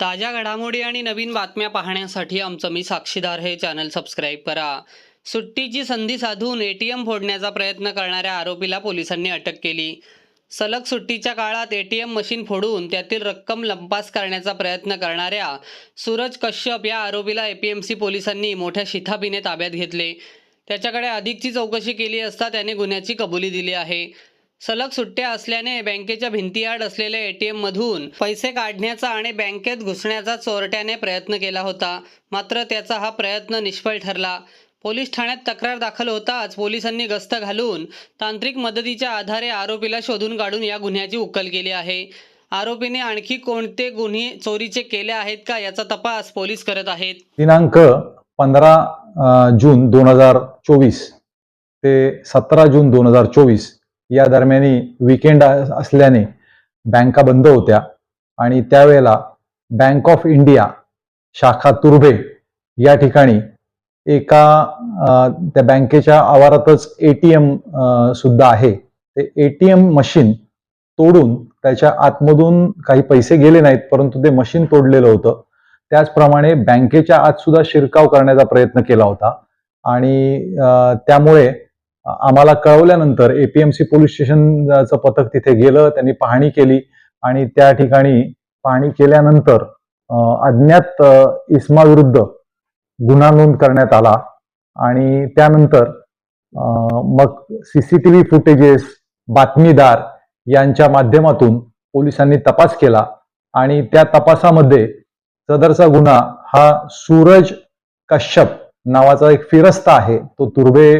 ताज्या घडामोडी आणि नवीन बातम्या पाहण्यासाठी आमचं मी साक्षीदार हे चॅनल सबस्क्राईब करा. सुट्टीची संधी साधून ए टी एम फोडण्याचा प्रयत्न करणाऱ्या आरोपीला पोलिसांनी अटक केली. सलग सुट्टीच्या काळात ए टी एम मशीन फोडून त्यातील रक्कम लंपास करण्याचा प्रयत्न करणाऱ्या सूरज कश्यप या आरोपीला ए पी एम सी पोलिसांनी मोठ्या शिथाबीने ताब्यात घेतले. त्याच्याकडे अधिकची चौकशी केली असता त्याने गुन्ह्याची कबुली दिली आहे. सलग सुट्ट्या असल्याने बँकेच्या भिंतीआड असलेल्या एटीएम मधून पैसे काढण्याचा आणि बँकेत घुसण्याचा चोरट्याने प्रयत्न केला होता. मात्र त्याचा हा प्रयत्न निष्फळ ठरला. पोलीस ठाण्यात तक्रार दाखल होताच पोलिसांनी गस्त घालून तांत्रिक मदतीच्या आधारे आरोपीला शोधून काढून या गुन्ह्याची उकल केली आहे. आरोपीने आणखी कोणते गुन्हे चोरीचे केले आहेत का याचा तपास पोलीस करत आहेत. दिनांक पंधरा जून दोन हजार चोवीस ते सतरा जून दोन हजार चोवीस या दरम्यानी विकेंड असल्याने बँका बंद होत्या. आणि त्यावेळेला बँक ऑफ इंडिया शाखा तुर्भे या ठिकाणी एका त्या बँकेच्या आवारातच ए टी एम सुद्धा आहे. ते ए टी एम मशीन तोडून त्याच्या आतमधून काही पैसे गेले नाहीत परंतु ते मशीन तोडलेलं होतं. त्याचप्रमाणे बँकेच्या आत सुद्धा शिरकाव करण्याचा प्रयत्न केला होता. आणि त्यामुळे आम्हाला कळवल्यानंतर एपीएमसी पोलीस स्टेशनचं पथक तिथे गेलं त्यांनी पाहणी केली आणि त्या ठिकाणी पाहणी केल्यानंतर अज्ञात अ, इसमाविरुद्ध गुन्हा नोंद करण्यात आला आणि त्यानंतर मग सीसीटीव्ही फुटेजेस बातमीदार यांच्या माध्यमातून पोलिसांनी तपास केला आणि त्या तपासामध्ये सदरचा गुन्हा हा सूरज कश्यप नावाचा एक फिरस्ता आहे तो तुर्बे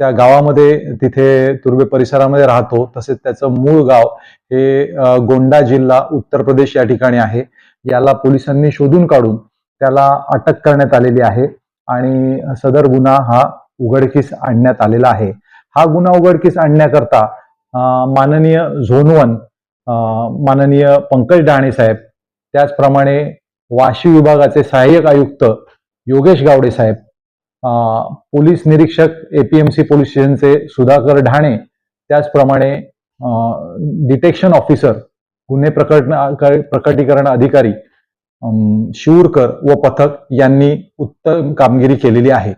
त्या गावामध्ये तिथे तुर्भे परिसरामध्ये राहतो. तसेच त्याचं मूळ गाव हे गोंडा जिल्हा उत्तर प्रदेश या ठिकाणी आहे. याला पोलिसांनी शोधून काढून त्याला अटक करण्यात आलेली आहे आणि सदर गुन्हा हा उघडकीस आणण्यात आलेला आहे. हा गुन्हा उघडकीस आणण्याकरता माननीय झोन वन माननीय पंकज डहाणे साहेब त्याचप्रमाणे वाशी विभागाचे सहाय्यक आयुक्त योगेश गावडे साहेब पोलीस निरीक्षक एपीएमसी पोलीस स्टेशनचे सुधाकर ढाणे त्याचप्रमाणे डिटेक्शन ऑफिसर गुन्हे प्रकट प्रकटीकरण अधिकारी शिवूरकर व पथक यांनी उत्तम कामगिरी केलेली आहे.